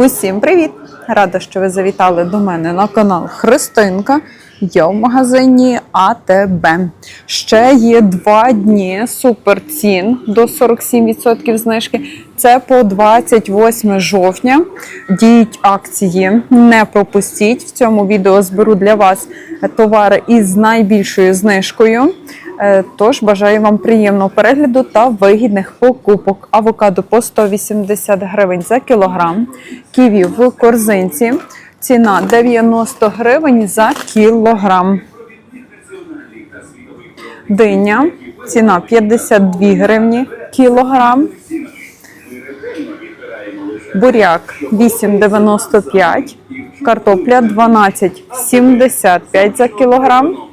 Усім привіт! Рада, що ви завітали до мене на канал Христинка. Я в магазині АТБ. Ще є два дні суперцін до 47% знижки. Це по 28 жовтня. Діють акції. Не пропустіть. В цьому відео зберу для вас товари із найбільшою знижкою. Е, Тож бажаю вам приємного перегляду та вигідних покупок. Авокадо по 180 гривень за кілограм, ківі в корзинці. Ціна 90 гривень за кілограм. Диня. Ціна 52 гривні кілограм. Буряк 8,95. Картопля 12,75 за кілограм.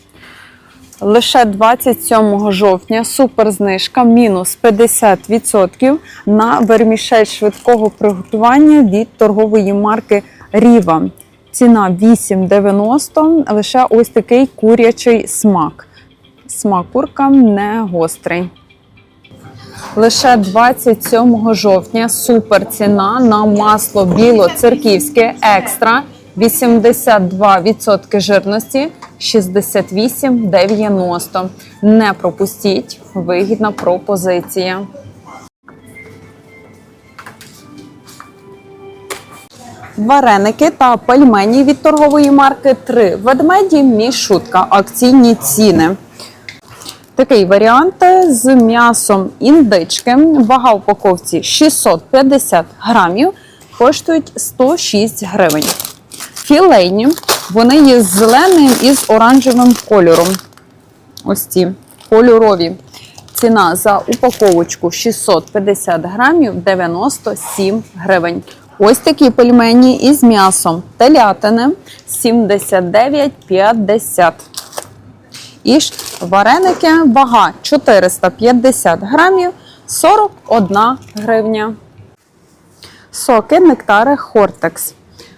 Лише 27 жовтня суперзнижка мінус 50% на вермішель швидкого приготування від торгової марки Ріва. Ціна 8,90. Лише ось такий курячий смак. Смак курка не гострий. Лише 27 жовтня супер ціна на масло біло-церківське екстра 82% жирності 68,90. Не пропустіть, вигідна пропозиція. Вареники та пельмені від торгової марки 3 ведмеді мішутка. Акційні ціни. Такий варіант з м'ясом індички. Вага упаковці 650 грамів, коштують 106 гривень. Філейні, вони є з зеленим і з оранжевим кольором. Ось ці кольорові. Ціна за упаковочку 650 грамів 97 гривень. Ось такі пельмені із м'ясом телятини 79,50. І ж вареники, вага 450 грамів, 41 гривня. Соки, нектари, хортекс.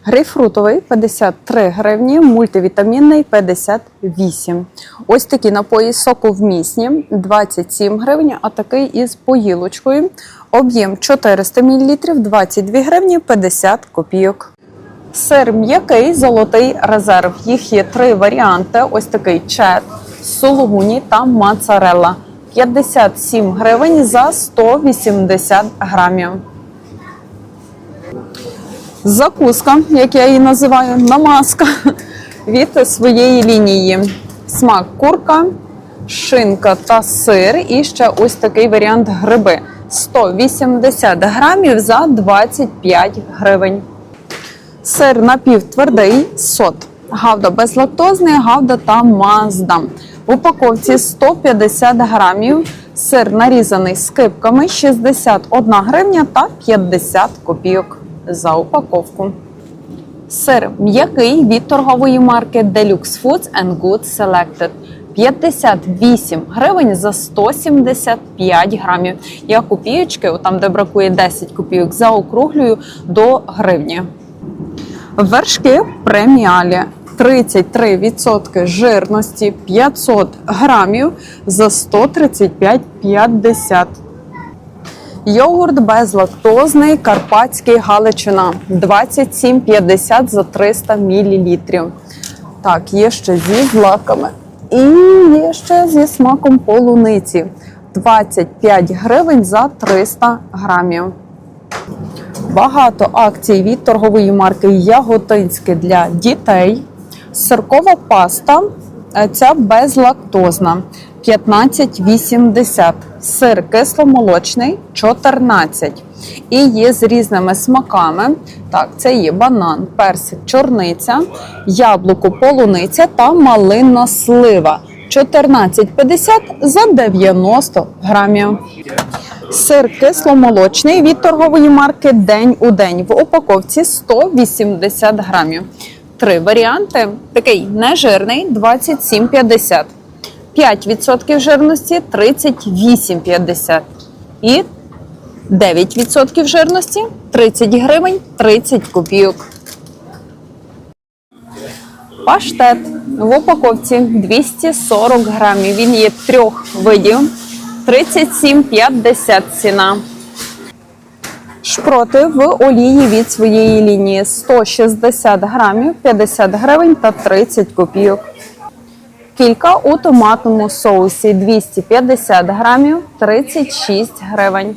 Грейпфрутовий 53 гривні, мультивітамінний 58. Ось такі напої соковмісні 27 гривень, а такий із поїлочкою. Об'єм 400 мл 22 гривні 50 копійок. Сир м'який, золотий резерв. Їх є три варіанти: ось такий чет, сулугуні та моцарелла. 57 гривень за 180 грамів. Закуска, як я її називаю, намазка від своєї лінії. Смак курка, шинка та сир. І ще ось такий варіант гриби. 180 грамів за 25 гривень. Сир напівтвердий сот. Гавда безлактозний, гавда та мазда. В упаковці 150 грамів. Сир нарізаний скипками 61 гривня та 50 копійок за упаковку. Сир м'який від торгової марки Deluxe Foods and Good Selected. 58 гривень за 175 грамів. Я копійочки, там де бракує 10 копійок, заокруглюю до гривні. Вершки преміалі 33% жирності 500 грамів за 135,50. Йогурт безлактозний карпатський галичина 27,50 за 300 мл. Так, є ще зі злаками. І є ще зі смаком полуниці 25 гривень за 300 грамів. Багато акцій від торгової марки Яготинське для дітей. Сиркова паста ця безлактозна 15,80. Сир кисломолочний 14. І є з різними смаками. Так, це є банан, персик, чорниця, яблуко, полуниця та малинна слива. 14,50 за 90 грамів. Сир кисломолочний від торгової марки День у день в упаковці 180 грамів. Три варіанти. Такий нежирний 27,50. 5% жирності 38,50. І 9% жирності 30 гривень 30 копійок. Паштет в упаковці 240 грамів. Він є трьох видів. 37,50 ціна. Шпроти в олії від своєї лінії 160 грамів, 50 гривень та 30 копійок. Кілька у томатному соусі 250 грамів, 36 гривень.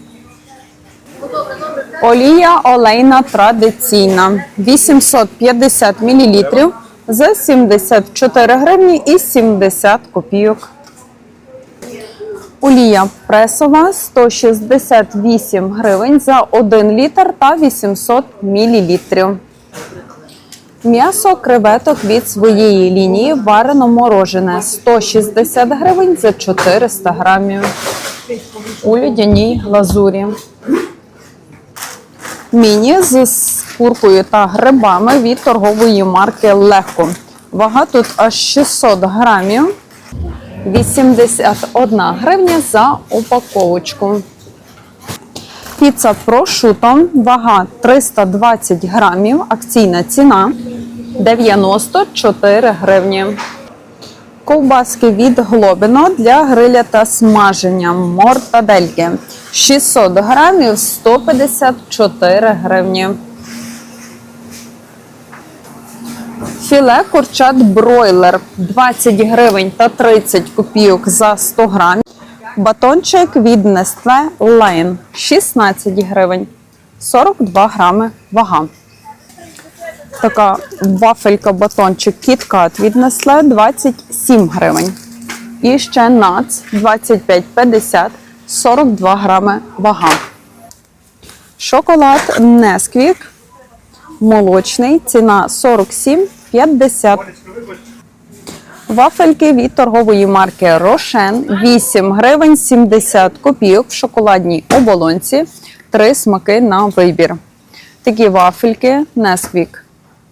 Олія олейна традиційна 850 мл за 74 гривні і 70 копійок. Олія пресова 168 гривень за 1 літр та 800 мл. М'ясо креветок від своєї лінії варено морожене 160 гривень за 400 грамів у льодяній глазурі. Міні з куркою та грибами від торгової марки Легко. Вага тут аж 600 грамів. 81 гривня за упаковочку. Піца прошуто, вага 320 грамів, акційна ціна 94 гривні. Ковбаски від Глобино для гриля та смаження. Мортадельки 600 грамів 154 гривні. Філе курчат бройлер 20 гривень та 30 копійок за 100 грамів. Батончик від Nestle Lane 16 гривень 42 грами вага. Така вафелька батончик KitKat від Nestle 27 гривень. І ще нац 25,50 42 грами вага. Шоколад Nesquik молочний, ціна 47,50. Вафельки від торгової марки Рошен 8 гривень 70 копійок в шоколадній оболонці. Три смаки на вибір. Такі вафельки Nesquik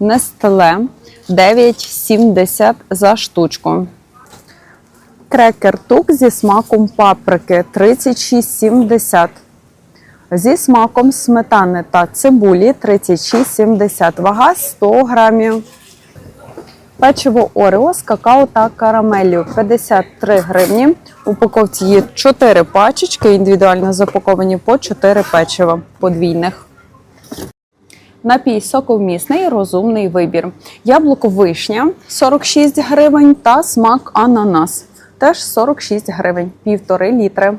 Nestle 9,70 за штучку. Крекер тук зі смаком паприки 36,70. Зі смаком сметани та цибулі 36,70. Вага 100 грамів. Печиво Орео з какао та карамеллю 53 гривні. У упаковці є 4 пачечки, індивідуально запаковані по 4 печива подвійних. Напій соковмісний, розумний вибір. Яблуко вишня 46 гривень та смак ананас теж 46 гривень, півтори літри.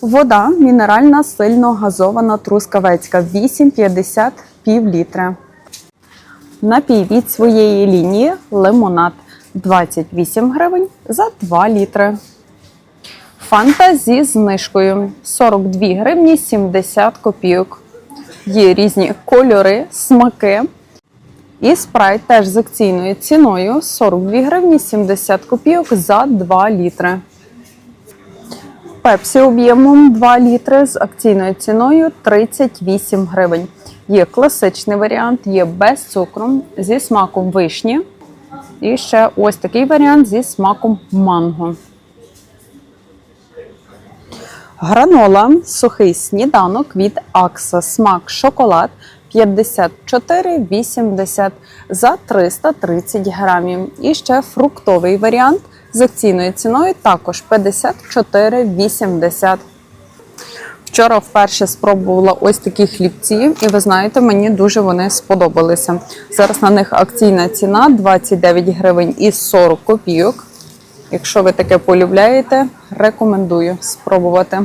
Вода мінеральна сильно газована трускавецька 8,50 пів літра. Напій своєї лінії лимонад 28 гривень за 2 літри. Фанта зі знижкою 42 гривні 70 копійок. Є різні кольори, смаки. І спрайт теж з акційною ціною 42 гривні 70 копійок за 2 літри. Пепсі об'ємом 2 літри з акційною ціною 38 гривень. Є класичний варіант, є без цукру, зі смаком вишні. І ще ось такий варіант зі смаком манго. Гранола, сухий сніданок від Акса. Смак шоколад 54,80 за 330 грамів. І ще фруктовий варіант з акційною ціною також 54,80. Вчора вперше спробувала ось такі хлібці, і ви знаєте, мені дуже вони сподобалися. Зараз на них акційна ціна 29 гривень і 40 копійок. Якщо ви таке полюбляєте, рекомендую спробувати.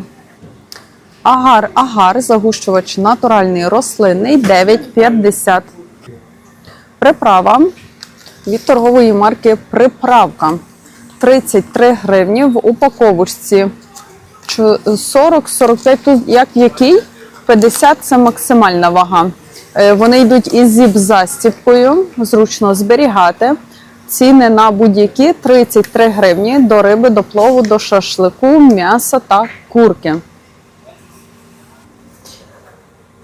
Агар, агар, загущувач натуральний рослинний 9,50. Приправа від торгової марки Приправка 33 гривні в упаковочці. 40-45, тут як який? 50 це максимальна вага. Е, Вони йдуть із зіп-застіпкою, зручно зберігати. Ціни на будь-які 33 гривні до риби, до плову, до шашлику, м'яса та курки.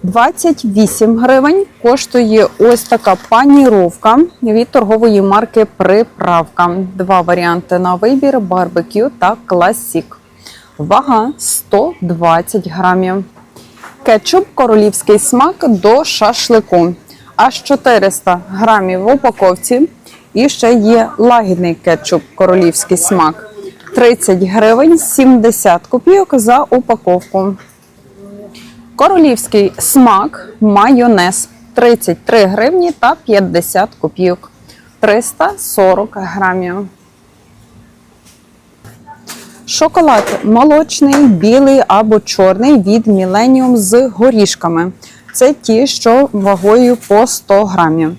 28 гривень коштує ось така паніровка від торгової марки Приправка. Два варіанти на вибір: барбекю та класік. Вага 120 грамів. Кетчуп королівський смак до шашлику. Аж 400 грамів в упаковці. І ще є лагідний кетчуп королівський смак. 30 гривень 70 копійок за упаковку. Королівський смак майонез 33 гривні та 50 копійок. 340 грамів. Шоколад молочний, білий або чорний від Millennium з горішками. Це ті, що вагою по 100 грамів.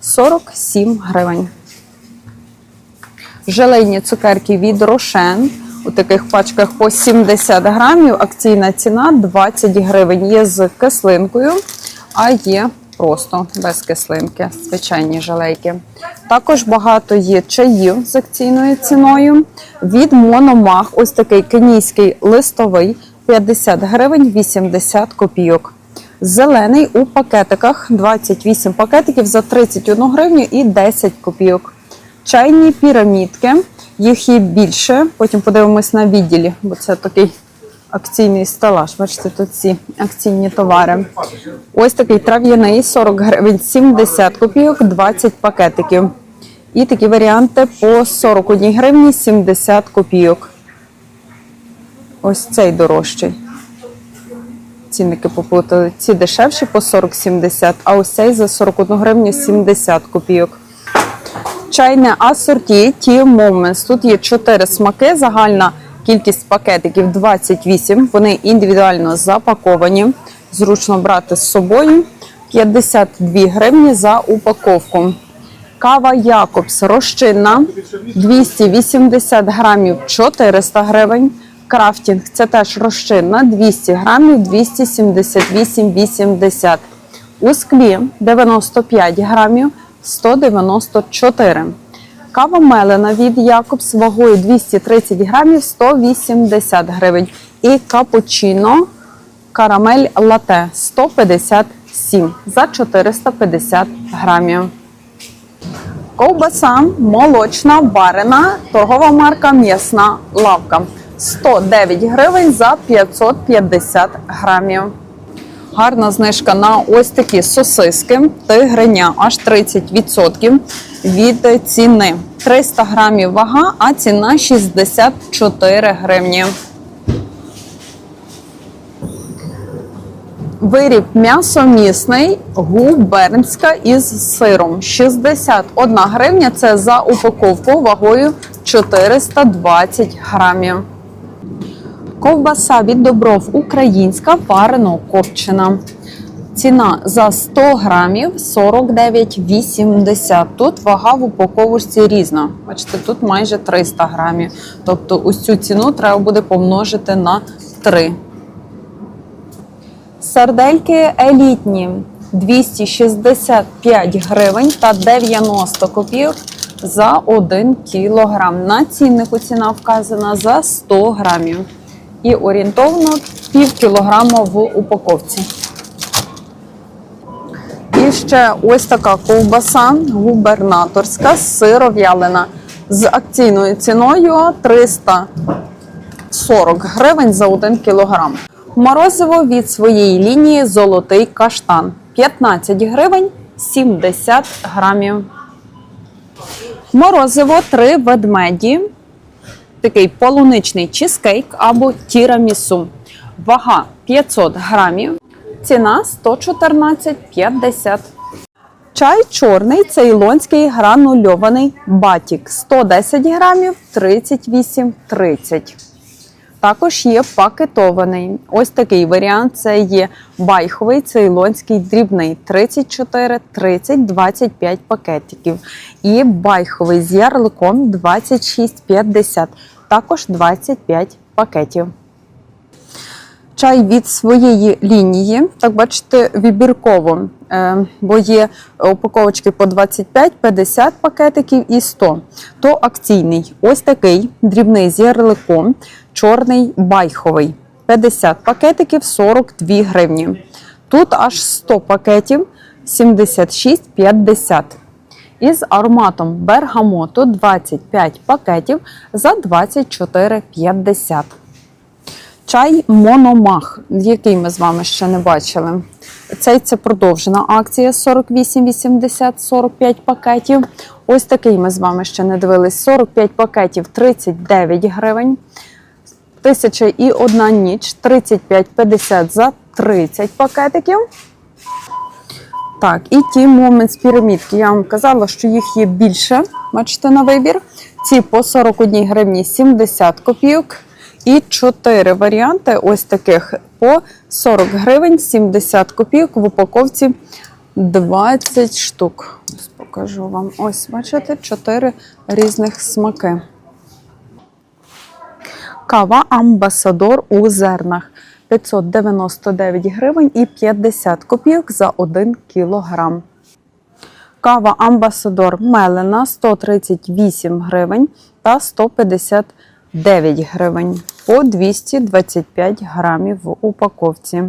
47 гривень. Желейні цукерки від Рошен. У таких пачках по 70 грамів. Акційна ціна 20 гривень. Є з кислинкою, а є просто без кислинки, звичайні желейки. Також багато є чаїв з акційною ціною. Від Мономах, ось такий кенійський листовий 50 гривень 80 копійок. Зелений у пакетиках 28 пакетиків за 31 гривню і 10 копійок. Чайні пірамідки, їх є більше. Потім подивимось на відділі, бо це такий акційний стелаж. Бачите, тут ці акційні товари. Ось такий трав'яний 40 гривень 70 копійок, 20 пакетиків. І такі варіанти по 41 гривні 70 копійок. Ось цей дорожчий. Цінники поплутали. Ці дешевші по 40-70, а ось цей за 41 гривню 70 копійок. Чайне асорті Tea Moments. Тут є 4 смаки, загальна кількість пакетиків 28. Вони індивідуально запаковані. Зручно брати з собою. 52 гривні за упаковку. Кава Якобс розчинна 280 грамів 400 гривень. Крафтінг це теж розчинна 200 грамів 278,80. У склі 95 грамів 194. Кава мелена від Якобс вагою 230 грамів 180 гривень. І капучино карамель лате 157 за 450 грамів. Ковбаса молочна, варена, торгова марка М'ясна лавка. 109 гривень за 550 грамів. Гарна знижка на ось такі сосиски. Тигриня аж 30% від ціни. 300 грамів вага, а ціна 64 гривні. Виріб м'ясомісний губернська із сиром. 61 гривня це за упаковку вагою 420 грамів. Ковбаса від Добров українська варено копчена. Ціна за 100 грамів 49,80. Тут вага в упаковочці різна. Bачите, тут майже 300 грамів. Тобто ось цю ціну треба буде помножити на 3. Сардельки елітні 265 гривень та 90 копійок за 1 кілограм. На ціннику ціна вказана за 100 грамів. І орієнтовно пів кілограма в упаковці. І ще ось така ковбаса губернаторська сиров'ялина з акційною ціною 340 гривень за 1 кілограм. Морозиво від своєї лінії Золотий каштан 15 гривень 70 грамів. Морозиво три ведмеді. Такий полуничний чизкейк або тірамісу. Вага 500 грамів. Ціна 114,50. Чай чорний цейлонський гранульований батік 110 грамів 38,30. Також є пакетований. Ось такий варіант. Це є байховий цейлонський дрібний 34, 30, 25 пакетиків. І байховий з ярликом 26,50, також 25 пакетів. Чай від своєї лінії, так бачите, вибірково, е, бо є упаковочки по 25, 50 пакетиків і 100. То акційний. Ось такий дрібний з ярликом, чорний байховий. 50 пакетиків 42 гривні. Тут аж 100 пакетів 76,50. Із ароматом бергамоту 25 пакетів за 24,50. Чай Мономах, який ми з вами ще не бачили. Цей це продовжена акція 48,80, 45 пакетів. Ось такий ми з вами ще не дивились. 45 пакетів 39 гривень. Тисяча і одна ніч 35,50 за 30 пакетиків. Так, і ті момент з пірамідки. Я вам казала, що їх є більше. Бачите на вибір. Ці по 41 гривні 70 копійок. І 4 варіанти ось таких по 40 гривень 70 копійок в упаковці 20 штук. Ось покажу вам. Ось, бачите, 4 різних смаки. Кава Амбасадор у зернах 599 гривень і 50 копійок за 1 кілограм. Кава Амбасадор мелена 138 гривень та 159 гривень по 225 грамів в упаковці.